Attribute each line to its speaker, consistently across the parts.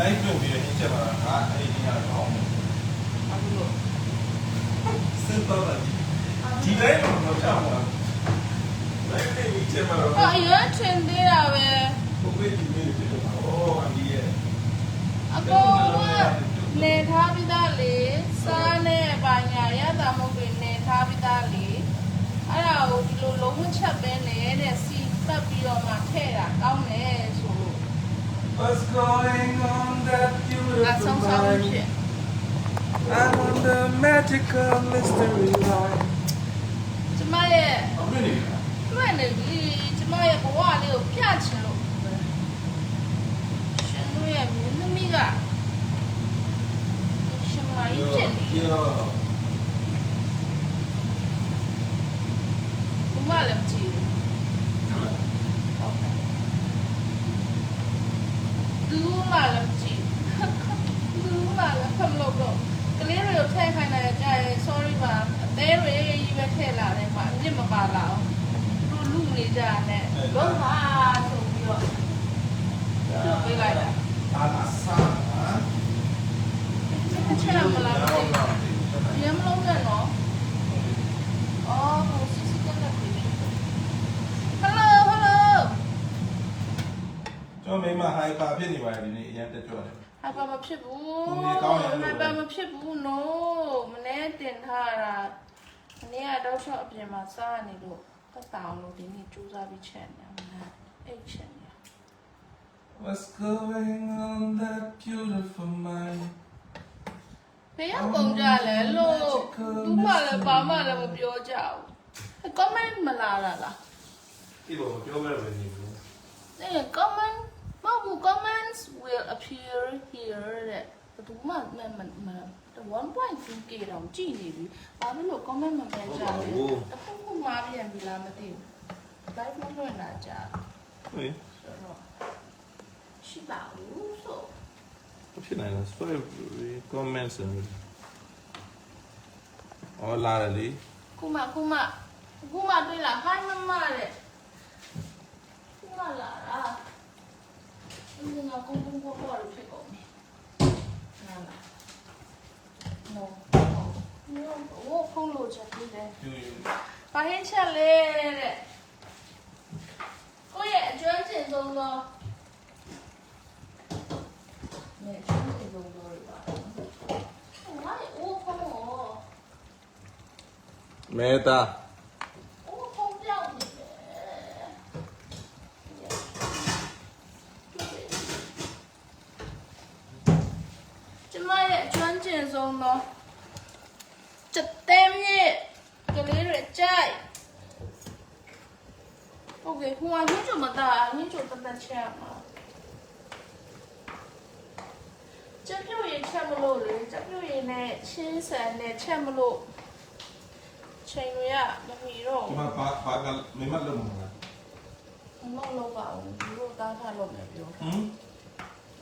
Speaker 1: live လုပ်ပြီးရင်ချက်ပါတာငါအဲ့ဒီကတော့ကောင်းတယ်
Speaker 2: အခုလို့
Speaker 1: စစ်တော့တယ်ဒီတိုင်းတော့မချမှာ live နေပြီးချက်မှာတော့
Speaker 2: အရန်ထင်သေးတာပဲ
Speaker 1: ဘုရားဒီနေ့ဖြစ်တော့ဟောအန်ဒီရဲ့
Speaker 2: အကုန်ကနေထားပြီးသားလေစားနဲ့ပါညာရတာမဟုတ်ဘူးနေထားပြီးသားလေအဲ့ဒါကိုဒီလိုလုံးဝချက်ပဲနေတဲ့စီပတ်ပြီးတော့မှထည့်တာကောင်းတယ်ဆိုလို့
Speaker 1: What's going on that
Speaker 2: အ
Speaker 1: beautiful
Speaker 2: ဆုံးစားလို့ဖြစ်
Speaker 1: I'm on the magical mystery line
Speaker 2: ကျမရဲ့
Speaker 1: ဟုတ်ပြီ
Speaker 2: မှန်တယ်ဒီကျမရဲ့ဘဝလေးကိုပြချင်လို့ရှင်တို့ရဲ့မင်းသမီးကရှင်မကြီးဖြစ်နေ
Speaker 1: ပြော
Speaker 2: ဘုမလည်းမကြည့်ဘူးဟုတ်ကဲ့ သူမလည်းမကြည့်သူမလည်းဖမလို့တော့ကလေးတွေကိုထည့်ခိုင်းတယ်ကြာရင် sorry ပါအသေးတွေကြီးပဲထည့်လာတယ်မှာအမြင့်မပါလာအောင်သူလူနေကြတယ်လုံးပါဆိုပြီးတော့သူပေးလိုက်တာ
Speaker 1: အာနာဆာဟာ
Speaker 2: ချက်မလားဘူးရမလုံးနဲ့နော်အော်ဟိုစစ်စစ်တက်ပြီ Hello hello
Speaker 1: ကျွန်တော်မိမဟိုက်ပါဖြစ်နေပါတယ်ဒီနေ့အရင်တက်ကြွတယ်
Speaker 2: ဟာပါမဖြစ်ဘူး
Speaker 1: သူနေကောင်းတယ်လို့
Speaker 2: ဟာပါမဖြစ်ဘူး no မနေ့တင်ထားတာမနေ့ကတော့ရှော့အပြင်မှာစားနေလို့တက်တောင်လို့ဒီနေ့ကြိုးစားပြီးချက်နေမလားအိတ်ချက်နေ
Speaker 1: What's going on that beautiful mind
Speaker 2: ဘယ်ရောက်ကုန်ကြလဲလို့သူမှလည်းဘာမှလည်းမပြောကြဘူး comment မလာတာလား
Speaker 1: ဒီဘောပြောကြတယ်နေဘူး
Speaker 2: အဲ့ comment မဟုတ်ဘူး comments will appear here တဲ့ဘယ်သူမှမမမ 1.2k တောင်ကြည့်နေပြီဘာလို့လို့ comment မပြန်ကြလဲတစ်ခုခုမှားပြန်ပြီလားမသိဘူး live မလွှင့်တာကြာ
Speaker 1: ဟေး
Speaker 2: ဆိုတော့ရှိပါဘူးဆို
Speaker 1: ဖြစ်နေလား sorry comments အော်လာတယ်လေ
Speaker 2: ခုမှခုမှခုမှတွေ့လား hi မမတဲ့ခုမှလာတာ ဒီငါကုန်ကုန်ပေါ်ပေါ်လို့ဖြစ်ကုန်ပြီနားလား no no โอ้ဖုန်းလို့ချက်ပြီးတယ်
Speaker 1: ယူယူ။
Speaker 2: ဘာဟင်းချက်လဲတဲ့။ကိုယ့်ရဲ့အကျွမ်းကျင်ဆုံးသောနေအကျွမ်းကျင်ဆုံးသောတွေပါ။ငါ့အိုးဖုန်းကို
Speaker 1: မေတာ
Speaker 2: အိုးဖုန်းပြောင်းနေတယ်။ ကျမရဲ့အကျွမ်းကျင်ဆုံးသောချက်တဲမြစ်ကလေးတွေကြိုက်။ Okay ဟိုကညှို့ချမတာညှို့ချတတ်ချက်မှာချက်ပြုတ်ရင်ချက်မလို့လေချက်ပြုတ်ရင်နဲ့ချင်းဆန်နဲ့ချက်မလို့ချိန်ရမမီတော့
Speaker 1: ဒီမှာဘာဘာကမိမလုံးမလား
Speaker 2: မလို့လို့ပါဘူးဒီလိုတားထားလို့မယ်ပြော
Speaker 1: ဟမ်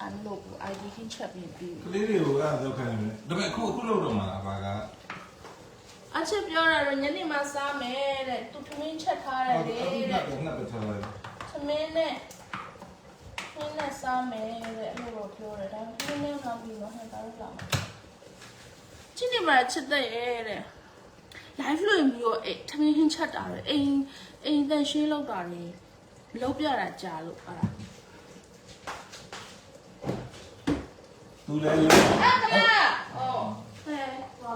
Speaker 2: အန်လို့ ID ခင်းချက်ပြီးပြီး
Speaker 1: ကလေးတွေကိုအဲ့ဒါလောက်ခိုင်းနေတယ်ဒါပေမဲ့အခုအခုလောက်တော့မှာဘာက
Speaker 2: အချက်ပြောတာတော့ညနေမှစားမယ်တဲ့သူထမင်းချက်ထားတယ်လေ
Speaker 1: အခုက
Speaker 2: တဲ့
Speaker 1: နှစ်ပတ်ချလိုက်
Speaker 2: သမင်းနဲ့သမင်းနဲ့စားမယ်တဲ့အဲ့လိုတော့ပြောတယ်ဒါပေမဲ့သမင်းနဲ့စားပြီးတော့ဟဲ့ဒါလို့လာမှာချစ်နေမှာချစ်တဲ့ရဲ့တဲ့ live လွှင့်ပြီးတော့အဲ့သမင်းဟင်းချက်တာတယ်အိမ်အိမ်တန်ရှင်းလောက်တာလေလောက်ပြတာကြာလို့အဲ့ဒါ
Speaker 1: သူလည်းလို့
Speaker 2: အဲ့ဒါအော်ဟဲ့ဘာ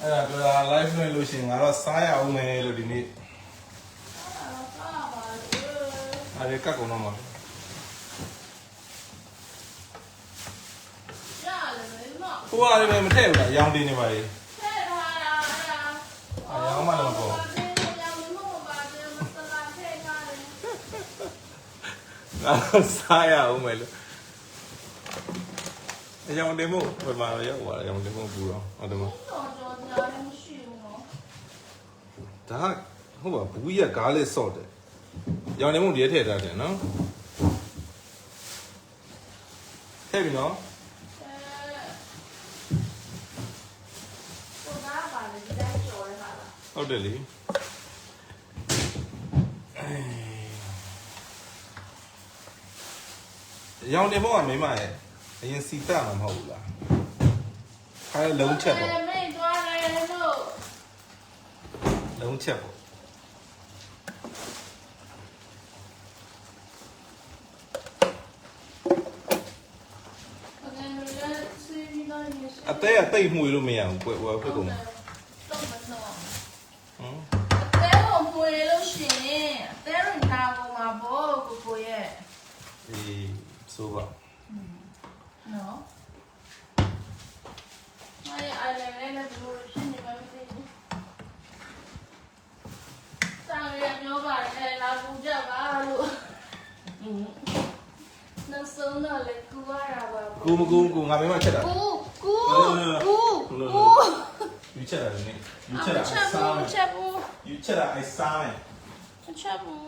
Speaker 1: အဲ့ဒါပြောတာ live လွှင့်လို့ရှိရင်ငါတော့စားရအောင်မယ်လို့ဒီနေ့
Speaker 2: အာပါလေ
Speaker 1: အဲ့ဒီကတ်ကုန်တော့မှာ
Speaker 2: ရတယ်ဘယ်မှာ
Speaker 1: ကိုကလည်းမထည့်ဘူးလားရောင်းတင်းနေပါလေ
Speaker 2: ဆဲထားတာအဲ့ဒါ
Speaker 1: အရောင်းမှလည်းမပေါ့
Speaker 2: ရောင်းမလို့ပါတယ်မစလာထဲထားတယ်
Speaker 1: ငါတော့စားရအောင်မယ်လို့ အရောင်းတင်မို့ဘယ်မှာရောက်သွားလဲရောင်းတင်မို့ပူတော့ဟုတ်တယ်မ
Speaker 2: တော်တော်များတယ်မရှိဘူးနော်
Speaker 1: ဒါဟုတ်ပါဘူးကြီးကကားလေးဆော့တယ်ရောင်းတင်မို့ဒီထဲထည့်ထားတယ်နော်ထည့်ပြီနော်
Speaker 2: အဲကိုသားပါလေဒီတိုင်းကြော်ရတာလား
Speaker 1: ဟုတ်တယ်လေရောင်တင်ဘောကမိမရဲ့ အရင်စီတက်မှာမဟုတ်ဘူးလားခါလေးလုံးချက်ပေါ့
Speaker 2: မေးသွားတယ်လို့
Speaker 1: လုံးချက်ပေါ့
Speaker 2: အငယ်လေးစီးပြီးတော့ရရှိ
Speaker 1: အသေးအသိပ်မှွေလို့မရဘူးကွယ်ကွယ်ဖြစ်ကုန်
Speaker 2: တော့မနှော
Speaker 1: ဟမ်
Speaker 2: အသေးကိုမွေလို့ရှိရင်အသေးရင်နာကုန်မှာပေါ့ကိုကိုရဲ့
Speaker 1: အေးဆိုပါ
Speaker 2: နော်မရအိုင်လည်းလည်းဘလို့ဖြစ်နေမှမသိဘူးဆောင်ရမျိုးပါလေလာပူကြပါလို့နောက်ဆုံးတော့လေကူရတာပါ
Speaker 1: ကူမကူမကူငါမိမချက်တာ
Speaker 2: ကူကူ
Speaker 1: လောလော
Speaker 2: ကူ
Speaker 1: လော
Speaker 2: ကူ
Speaker 1: ယူချက်တာလေယူချက်
Speaker 2: အ
Speaker 1: တာ
Speaker 2: ချက်
Speaker 1: အစား
Speaker 2: ဘူး
Speaker 1: မယ်
Speaker 2: အချက်ဘူး
Speaker 1: ယူချက်တာအစားမယ်
Speaker 2: အချက်ဘူး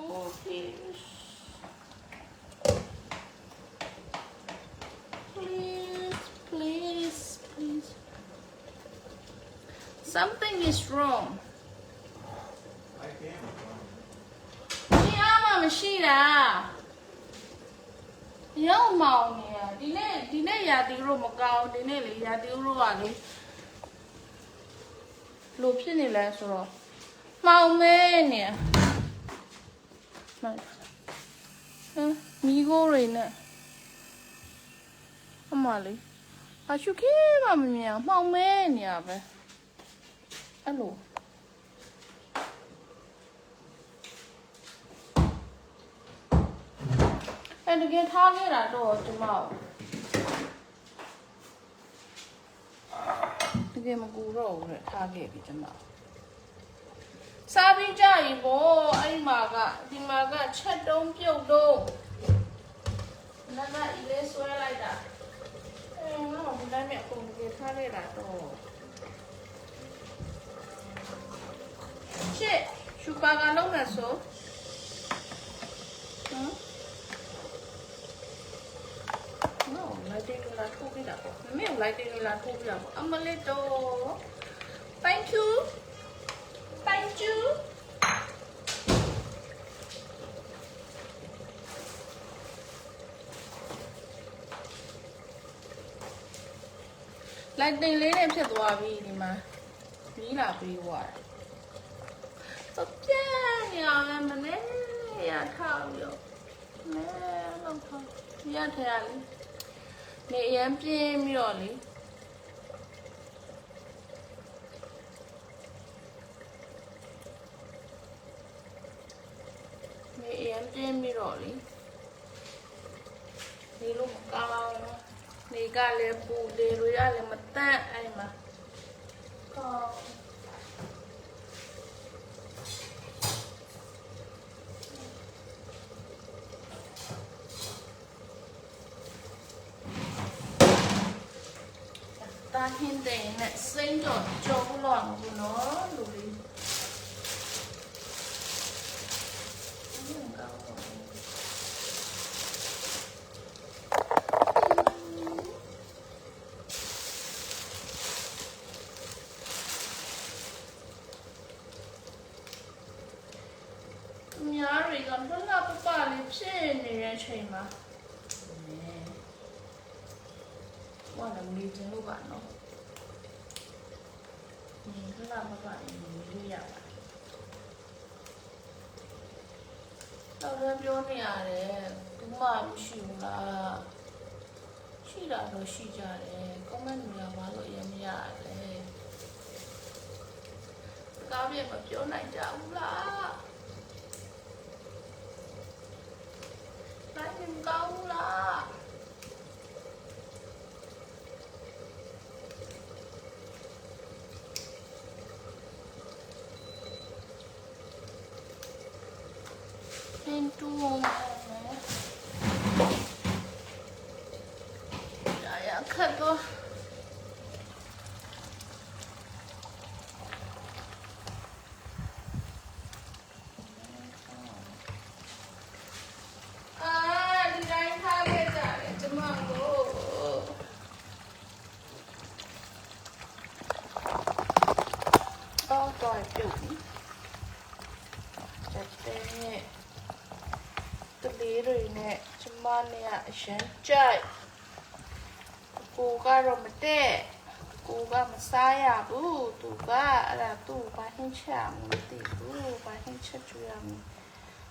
Speaker 2: please please please please something is wrong ဒီအားမမရှိတာရောင်းမောင်နေရဒီနေ့ဒီနေ့ရာတီတို့မကောင်းဒီနေ့လေရာတီတို့ကလေလို့ဖြစ်နေလဲဆိုတော့မှောင်မဲနေရဟမ်မီကိုတွေနဲ့အမလေးအချူကေမမမြင်အောင်မှောင်မဲနေရပဲ အဲ့လိုအဲ့တကယ်ထားခဲ့တာတော့ကျမတို့တကယ်မကူတော့ဘူးတဲ့ထားခဲ့ပြီကျမစားပြီးကြရင်ဗောအဲ့မှာကဒီမှာကချက်တုံးပြုတ်တုံးနမအီလေးဆွဲလိုက်တာအဲငါ့ဒီတိုင်းနဲ့အကုန်တကယ်ထားခဲ့တာတော့ ရှစ်ရှူပါကလုံးနဲ့ဆိုဟမ် No, lighting la tubi la po. Me lighting la tubi la po. Amalito. Thank you. Thank you. lighting လေးနဲ့ဖြစ်သွားပြီဒီမှာပြီးလာပြီးသွားတယ်။ ပြန်ရအောင်မနေရထားပြီးတော့မဲလောက်ထားရထရလေနေအရင်ပြင်းပြီးတော့လေနေအရင်ပြင်းပြီးတော့လေနေလို့မကောင်းနေကလည်းပူလေလို့ရလည်းမတန့်အဲ့မှာကောင်း တာဟင်းတဲ့နဲ့စိမ့်တော့ကြောက်လို့မဘူးနော်လူလေးအများတွေကဘလပပလေးဖြစ်နေတဲ့အချိန်မှာဘာလဲမီတင်လို့ပါနော် ဒီခလာမကနေလို့ရပါတယ်။ တော့လည်းပြောနေရတယ်။ဒီမှာမရှိဘူးလား။ရှိတာတော့ရှိကြတယ်။ comment တွေကဘာလို့အရင်မရလဲ။ကားပြေမပြောနိုင်ကြဘူးလား။နိုင်မကောင်းဘူးလား။ 牙牙太多。啊，你来擦一下，怎么搞？倒在地。 ကျမနဲ့ကအရန်ကြိုက်ကိုကတော့မတဲ့ကိုကမစားရဘူးသူကအဲ့ဒါသူ့ဘာဟင်းချက်မသိဘူးဘာဟင်းချက်ကျွေးရမ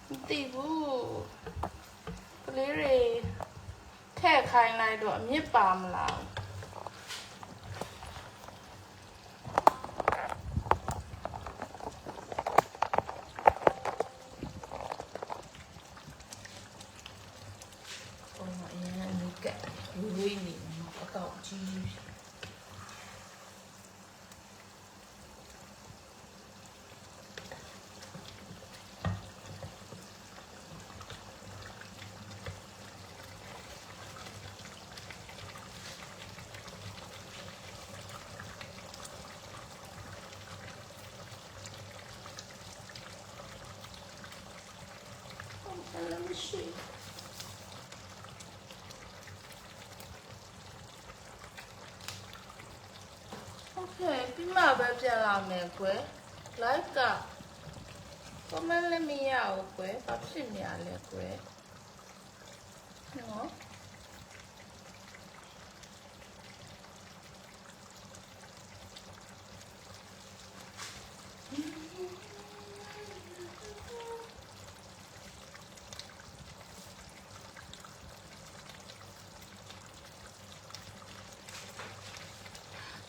Speaker 2: မသိဘူးကလေးတွေထည့်ခိုင်းလိုက်တော့အမြင့်ပါမလား
Speaker 3: ပုံမှန်အရင်ကနေကက်ဝေးဝေး နေမှာအကောက်ကြီးကြီး
Speaker 2: ပြီးမှပဲပြန်လာမယ်ကွယ် live က comment လည်းမရဘူးကွယ်ဘာဖြစ်နေရလဲကွယ်နော်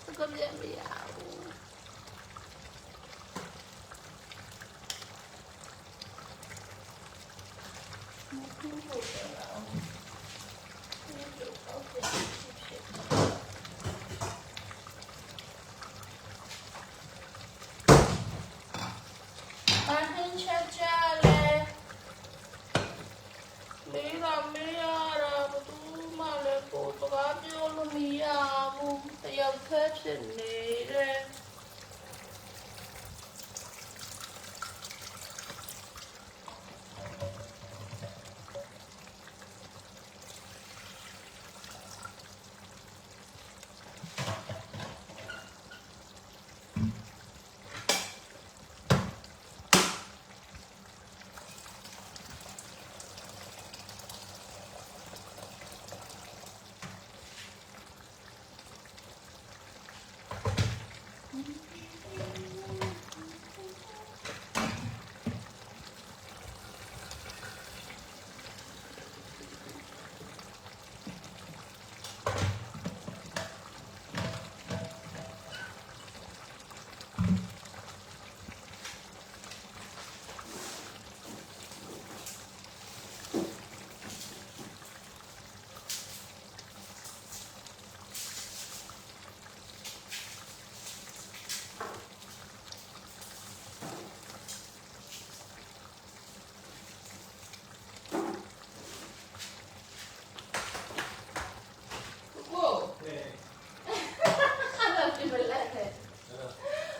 Speaker 2: 这个变不了。 ဘူးတယောက်တည်းဖြစ်နေတဲ့ ကိုအဲ့ဒါပြမလဲတဲ့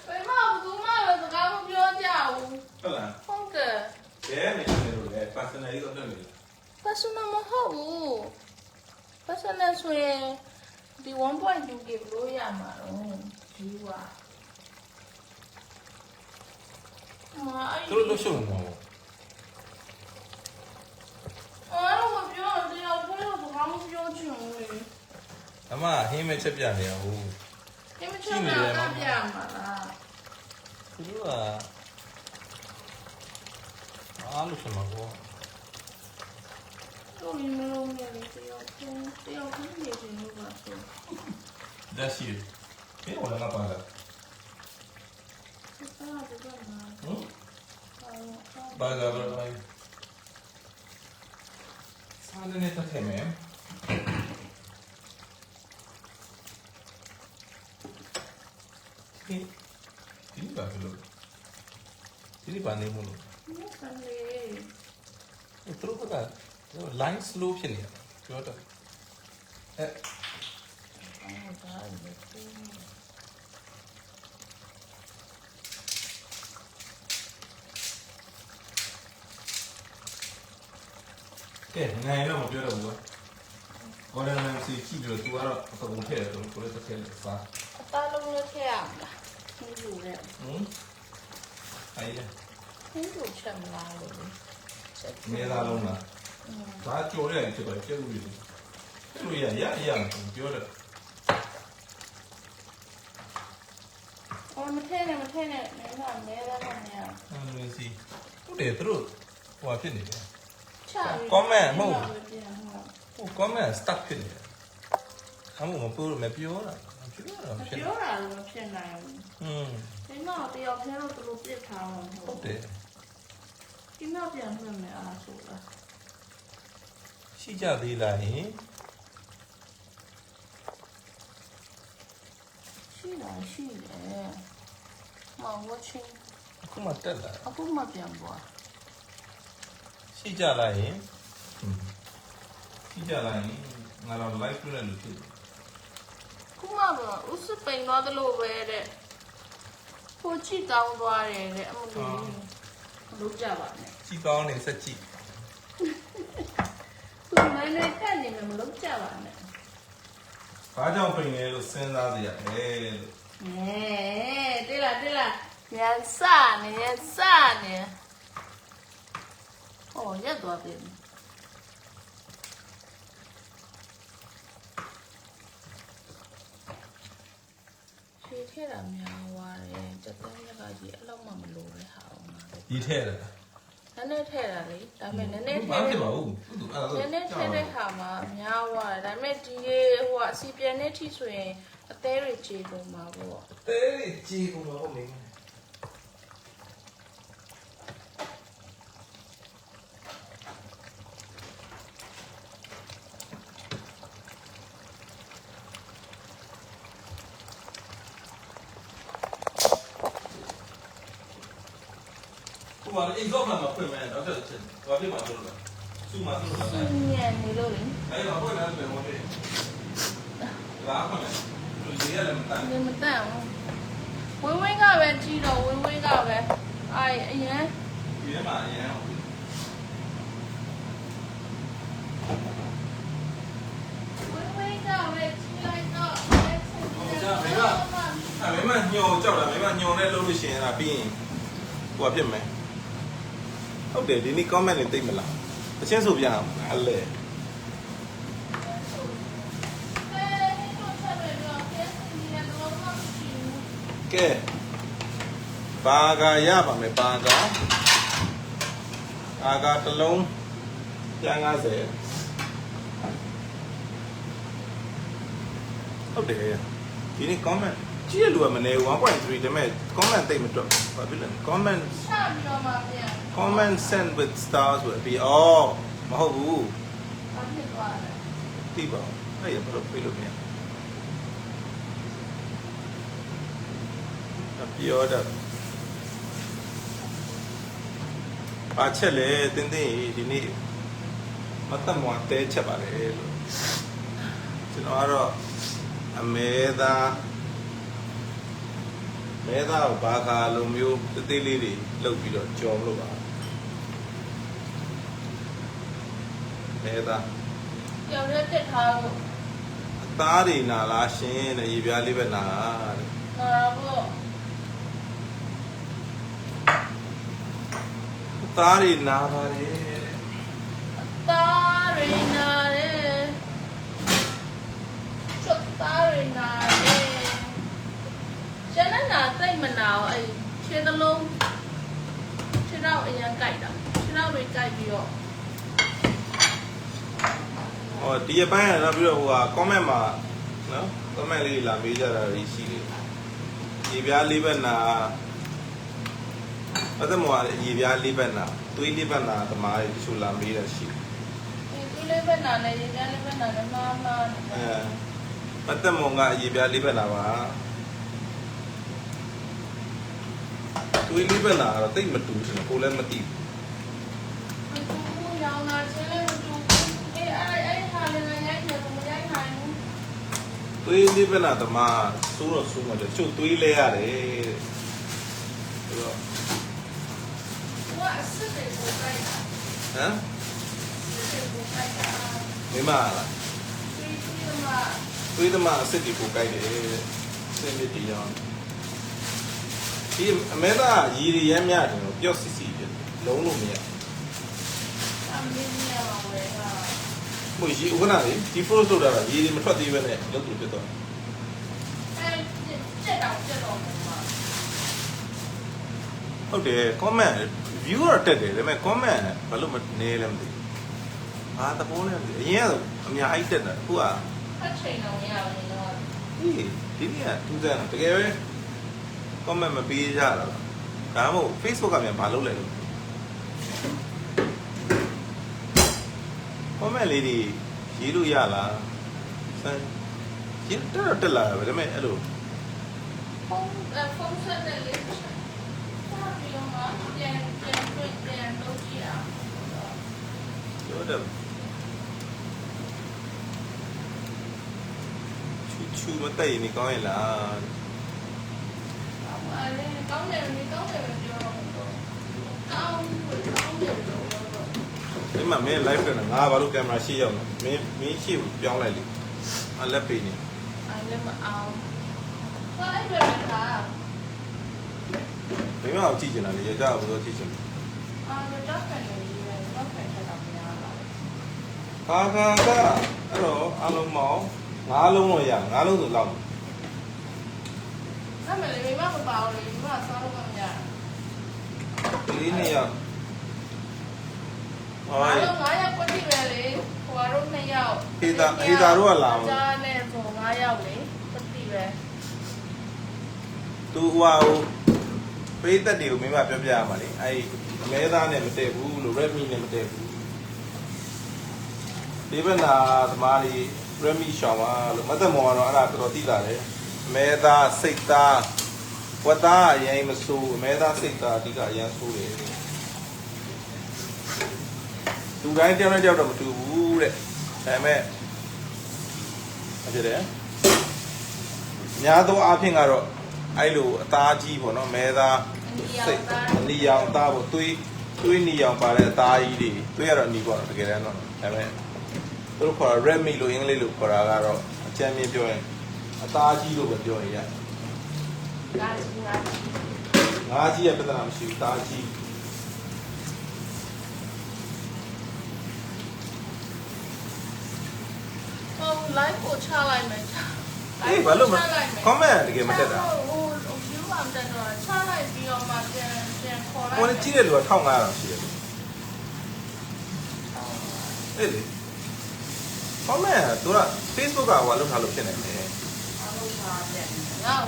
Speaker 2: ဘယ်မှာဘူးမလို့စကားမပြောကြဘူး
Speaker 1: ဟုတ်လား
Speaker 2: ဟုတ်ကဲ့
Speaker 1: ဘယ်နေနေလို့လဲ personal ရေးတော့လုပ်နေတယ်
Speaker 2: personal မဟုတ်ဘူး personal ဆိုရင်ဒီ 1.2k ဘလို့ရမှာတော့ဒီကမ အဲ့
Speaker 1: သူတို့လို့ရှုံမှာ
Speaker 2: အဲ့တော့မပြောတော့တရားပြောတော့ဘာမှမပြောချင်ဘူးလေ
Speaker 4: အမဟင်းမဲ့ချက်ပြနေရဟုတ်
Speaker 2: ဒီမချင်တာကပြမှာလား
Speaker 4: သူတို့ကအားလို့ရှင်မှာကော
Speaker 2: တော့ဒီမလုံးနဲ့တရားပြောတရားပြောနေတယ်လို့ ပါဆို
Speaker 1: ဒါရှိတယ်ဘယ်ဝင်လာပါလား
Speaker 2: ဆက်လာတော့မှာ
Speaker 1: ဟမ်
Speaker 2: အော်
Speaker 4: ဘာသာတော့အဲ
Speaker 1: စားနေတတ်တယ်မယ်ဒီဒီပါလို့
Speaker 4: ဒီပါနေမလို့
Speaker 2: မဆန်လေ
Speaker 4: သူတို့က line slow ဖြစ်နေတယ်ပြောတော့အဲ
Speaker 2: အော်ဒါလည်း
Speaker 1: ကဲနိုင်တော့မပြောတော့ဘူးကော်ဒန်နမ်စီကြည့်ပြီးတော့သူကတော့အကုန်ထည့်တယ်သူကိုလည်းတစ်ထည့်လို့စား
Speaker 2: အသားလုံးနဲ့ထည့်ရမှာဟင်းယူနဲ့
Speaker 1: ဟမ်အဲ့ရ
Speaker 2: ဟင်းယူချက်မလားလို့ချက်
Speaker 1: နေသားလုံးလား
Speaker 2: ဟ
Speaker 1: ဒါကြော်ရတယ်ဖြစ်သွားကျက်လို့ရတယ်ကျက်လို့ရရရပြောတယ်
Speaker 2: အော်မထဲနဲ့မထဲနဲ့မင်းကမဲသားနဲ့မရ
Speaker 4: အမ်လေးစီဟုတ်တယ်သူတို့ဟိုဖြစ်နေတယ်
Speaker 2: ချပြီး
Speaker 4: comment ဟုတ်
Speaker 2: ပြန်ဟုတ်
Speaker 4: ဟို comment stuck ဖြစ်နေတယ်အမှုမပြောမပြောတာမပြောတာ
Speaker 2: မ
Speaker 4: ဖြစ်နေ
Speaker 2: ပြောတာလည်းမဖြစ်နိုင်ဘူး
Speaker 4: อืม
Speaker 2: ဒီတော့တယောက်တည်းတော့သူတို့ပြစ်ထားမှာမ
Speaker 4: ဟု
Speaker 2: ဟုတ်
Speaker 4: တ်တယ်
Speaker 2: ဒီနောက်ပြန်လွှင့်မယ်အားဆိုလား
Speaker 4: ရှိကြသေးလားဟင်
Speaker 2: ရှိတာရှိတယ်မ watching
Speaker 4: အခုမှတက်လာ
Speaker 2: အခုမှပြန်ပွား
Speaker 4: ရှိကြလားဟင်
Speaker 1: ကြည့်ကြလိုက်ငါတော့ live ပြတယ်လို့ဖြစ်တယ်
Speaker 2: ခုမှတော့ဥစပိန်သွားသလိုပဲတဲ့ကိုချီတောင်းသွားတယ်တဲ့အမလို့မလုပ်ကြပါနဲ့
Speaker 4: ကြည်ကောင်းနေစက်ကြည့်
Speaker 2: သူမနဲ့ခက်နေမယ်မလုပ်ကြပါနဲ့
Speaker 1: ဘာကြောင့်ပြင်လဲလို့စဉ်းစားကြရတယ်လို့
Speaker 2: အဲတိလာတိလာရန်စနေရန်စနေ ဟောရက်သွားပြီခြေထဲတာများသွားတယ်တပန်းရက်ကကြီးအဲ့လောက်မှမလိုတဲ့ဟာအောင်ပါ
Speaker 1: ဒီထဲတယ်
Speaker 2: နည်းနည်းထည့်တာလေဒါပေမဲ့နည်းနည်းထ
Speaker 1: ဘာ
Speaker 2: ည့်
Speaker 1: ဖြစ်
Speaker 2: တဲ့
Speaker 1: ပါဘူးသူအဲ့ဒါ
Speaker 2: နည်းနည်းထည့်တဲ့ခါမှာများသွားတယ်ဒါပေမဲ့ဒီရေဟိုအစီပြန်နေထိဆိုရင်အသေးတွေကြေကုန်မှာပေါ့
Speaker 4: တဲကြည်ကုန်တော့မင်း
Speaker 1: ဟိုမှာအိမ်တော့မှမဖွင့်မယ်တော့ချက်ချက်ဘာဖြစ်မှာလို့လဲသူ့မှာသူ့မှာ
Speaker 2: ညံနေလို့လေ
Speaker 1: အဲ့တော့ဖွင့်တယ်ပြန်ဝင်တယ်လာခွင့်တယ်လူကြီးရတယ်မတန်
Speaker 2: ဒီမတန့်ဘူးဝင်းဝင်းကပဲကြီးတော့ဝင်းဝင်းကပဲအာအရင်
Speaker 1: ဒီထဲမှာအရင်
Speaker 2: ဝင်းဝင်းကပဲကြီးလိုက်တော့
Speaker 1: အဲ့မင်းမညောကြောက်တာမင်းမညောနဲ့လုပ်လို့ရှိရင်အဲ့ဒါပြီးရင်ဟိုဖြစ်မယ် ဟုတ်တယ်ဒီနေ့ comment တွေတိတ်မလားအချင်းဆိုပြအောင်အလဲကဲဘာကရပါမယ်ဘာကအာကတစ်လုံးကျန်90ဟုတ်တယ်ဒီနေ့ comment ကြည့်ရလူကမနေဘူး1.3ဒါပေမဲ့ comment တိတ်မတွက်ဘူးဘာဖြစ်လဲ comment
Speaker 2: ချပြီးတော့မှပြန်
Speaker 1: comment send with stars ဆိုပြီးအော်မဟုတ်ဘူး
Speaker 2: ဘာဖြစ်သွားလဲ
Speaker 1: တိပါအဲ့ရဘယ်လိုပြေးလို့မရအပြောတာပါချက်လေတင်းတင်းဒီနေ့မတ်တမွာတဲချက်ပါလေလို့ကျွန်တော်ကတော့အမဲသားမဲသားကိုဘာခါလိုမျိုးတသေးလေးတွေလုပ်ပြီးတော့ကြော်လို့ပါ မဲသား
Speaker 2: ကြော်ရက်တက်ထားလို့
Speaker 1: အသားတွေနာလားရှင်တဲ့ရေပြားလေးပဲနာတဲ့
Speaker 2: ငါပေါ့
Speaker 1: အသားတွေနာပါတယ်တဲ့
Speaker 2: သားရင်းနာတယ်ချက်သားရင်းနာတယ်ကျန်တဲ့နာတိတ်မနာဘူးအဲ့ခြေသလုံးခြေတော့အရင်ကြိုက်တာခြေတော့တွေကြိုက်ပြီးတော့
Speaker 1: ဟောဒီအပိုင်းကတော့ပြီးတော့ဟိုဟာ comment မှာနော် comment လေးလာမေးကြတာတွေရှိတယ်ရေပြားလေးပဲနာအဲ့ဒါမှရေပြားလေးပဲနာသွေးလေးပဲနာသမားတွေတချို့လာမေးတာရှိတယ်
Speaker 2: ဒီသူလေးပဲနာနေရင်လည်းပဲနာနေမှာမှာနေ
Speaker 1: အဲမတ်တမုံကရေပြားလေးပဲနာပါသွေးလေးပဲနာတော့တိတ်မတူဘူးကိုလည်းမသိဘူး
Speaker 2: မတူဘူးရောင်နာချင်းလည်းမတူဘူးအေးအဲ့အဲ့ဟာလည်းရိုက်တယ်မရိုက်နိုင်ဘူး
Speaker 1: သွေးလေးပဲနာသမားစိုးတော့စိုးမှတယ်ချို့သွေးလဲရတယ်တဲ့ဆိုတော့
Speaker 2: သူကအစ်စ်တွေကိုကြိုက်တာ
Speaker 1: ဟမ်
Speaker 2: အစ်စ်တွေကိုကြိုက်တာ
Speaker 1: မိမလား
Speaker 2: ဒီဒီမှာ
Speaker 1: သွေးသမားအစ်စ်ဒီကိုကြိုက်တယ်တဲ့စင်မြစ်တီရောင်းဒီအမဲသားရည်ရည်ရမ်းများတယ်တော့ပျော့စစ်စစ်ပြလုံးလို့မရ
Speaker 2: အအမင်းကြီးရမှာဝ ယ်တာ
Speaker 1: ဟိုရေခဏလေးဒီ frost လုပ်တာကရေမထွက်သေးပဲနဲ့လုပ်လို့ဖြစ်သွား
Speaker 2: အဲကြက်တောင်ကြက်တော့မှာ
Speaker 1: ဟုတ်တယ် comment view တော့တက်တယ်ဒါပေမဲ့ comment ဘာလို့မနေလဲမသိဘူးအာသဘောလည်းမသိဘူးအရင်ကအများကြီးတက်တာအခုက
Speaker 2: ဖတ်ချိန်တော့ရရင်တော့
Speaker 1: ဒီဒီနေ့ကထူးဆန်းတာတကယ်ပဲ comment မပေးကြတာလားဒါမှမဟုတ် Facebook ကမြန်ဘာလုပ်လဲလို့ comment လေးတွေရေးလို့ရလားစမ်းရေးတက်တော့တက်လာတယ်ပဲဒါပေမဲ့အဲ့လို
Speaker 2: ဖုန်းဖုန်းဆက်တဲ့လေးဆက်ပြီးတော့မှပြန်ပြန်ပြန်ပြန်လုပ်ကြည့်အောင်
Speaker 1: ပြောတယ်ချူချူမတက်ရင်နေကောင်းရဲ့လား
Speaker 2: အဲ့လေကောင်းတယ်လေကောင်းတယ်ပြောတော့ကောင်းဘူးကောင်းတယ်လို့
Speaker 1: ဒီမှာမင်း live කර နေတာငါဘာလို့ကင်မရာရှေ့ရောက်လဲမင်းမင်းရှေ့ကိုပြောင်းလိုက်လေအလက်ပေးနေ
Speaker 2: အဲ့လေမအောင်ဘာအဲ့ဒါလဲခါ
Speaker 1: ဘယ်မှာကြည့်ချင်တာလဲရကြဘူးတော့ကြည့်ချင်တယ်
Speaker 2: အာတော့ကန်နေတယ်တော့ကန်ထတာမရပါဘူး
Speaker 1: ခါခါကအဲ့တော့အလုံးမောင်းငါးလုံးတော့ရငါးလုံးဆိုလောက်
Speaker 2: အဲ့မလေးမိမမပါဘူးလေမိမစားလို့မရ
Speaker 1: ဒီလေးနေရ ဟော
Speaker 2: အားလုံး9ယောက်ပတ်တိပဲလေဟိုကတော့2ယောက်ကြားနဲ့ဆို9ယောက်လေပတ်တိပဲ
Speaker 1: သူဟိုဟိုပိတ်သက်တွေကိုမင်းမပြောပြရမှာလေအဲ့အမဲသားနဲ့မတည့်ဘူးလို့ Redmi နဲ့မတည့်ဘူးဒီဘက်နာသမားလေး Redmi ရှောင်းပါလို့မသက်မော်ကတော့အဲ့ဒါတော်တော်သိတာလေအမဲသားစိတ်သားဝတ်သားအရင်မဆိုးအမဲသားစိတ်သားအဓိကအရင်ဆိုးတယ် သူတိုင်းတယောက်နဲ့တယောက်တော့မတူဘူးတဲ့ဒါပေမဲ့အဖြစ်တယ်များသောအားဖြင့်ကတော့အဲ့လိုအသားကြီးပေါ့နော်မဲသားစိတ်နီရောင်သားပေါ့သွေးသွေးနီရောင်ပါတဲ့အသားကြီးတွေသွေးရတော့နီပေါ့တကယ်တမ်းတော့ဒါပေမဲ့သူတို့ခေါ်တာ red meat လို့အင်္ဂလိပ်လိုခေါ်တာကတော့အကြမ်းမြင်ပြောရင်အသားကြီးလို့ပဲပြောရင်ရ
Speaker 2: ဒါကြီးဟာ
Speaker 1: ငါးကြီးရဲ့ပြဿနာမရှိဘူးသားကြီး
Speaker 2: live ကိုချလိုက်မယ်
Speaker 1: အေးဘာလို့မ comment တကယ်မတက်တာ
Speaker 2: ဟို view အမ်တက်တော့ချလိုက်ပြီးတော့မှပြန်ပြန်ခေါ်လိုက်
Speaker 1: ဟိုလည်းကြီးတဲ့လူက1500ရှိတယ်အေးလေ comment ကသူက Facebook ကဟိုလောက်ထားလို့ဖြစ်နေတယ်
Speaker 2: အားလုံးပါပြန်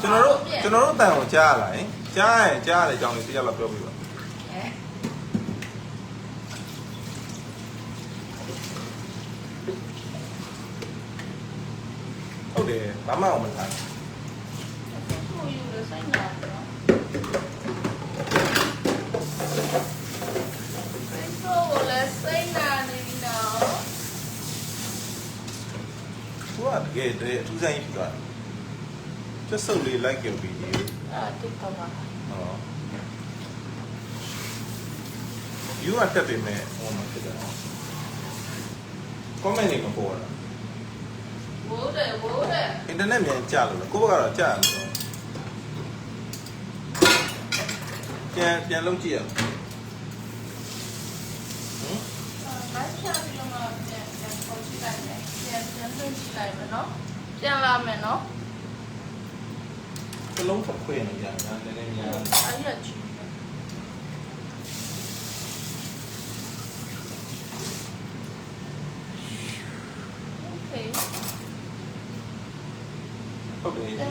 Speaker 1: ကျွန်တော်တို့ကျွန်တော်တို့တန်ကိုကြားရလားဟင်ကြားရင်ကြားရတဲ့အကြောင်းလေးသိရလောက်ပြောပြပါ ဟုတ်တယ် ဘာမှအောင်မထား
Speaker 2: ကိုယူလို့စိတ်နာတော့စိတ်ဆိုးလည်းစိတ်နာနေတော့
Speaker 1: သူကတကယ်တည်းအထူးဆန်းကြီးဖြစ်သွားတယ်ကျက်စုပ်လေး like your video
Speaker 2: အာတိတ်ပါ
Speaker 1: ဟော view ကတက်ပေမဲ့ဟိုမှာဖြစ်တယ် comment တွေမပေါ်တာ
Speaker 2: ဝိုးတယ်ဝိုးတယ်
Speaker 1: internet မြန်ကြာလို့လားကိုယ့်ဘက်ကတော့ကြာတယ်ပြန်ပြန်လုံးကြည့်ရအောင်ဟမ်
Speaker 2: လိုက်ချပြီးတော့မှပြန်ပြန်ခေါ်ကြည့်လိုက်မယ်ပြန်ပြန်လွှင့်ကြည့်လိုက်မယ်နော်ပြန်လာမယ်နော်
Speaker 1: စလုံးထခွေနေကြတာနည်းနည်းများ
Speaker 2: အဲ့ရချီ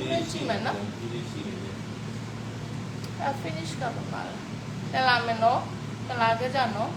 Speaker 1: ဟုတ်တယ်
Speaker 2: ပြန်ပြန်ကြည့်မယ်နော်
Speaker 1: ဒီလေးရှိနေတယ်
Speaker 2: အ finish ကပါပါလာပြန်လာမယ်နော်ပြန်လာကြကြနော်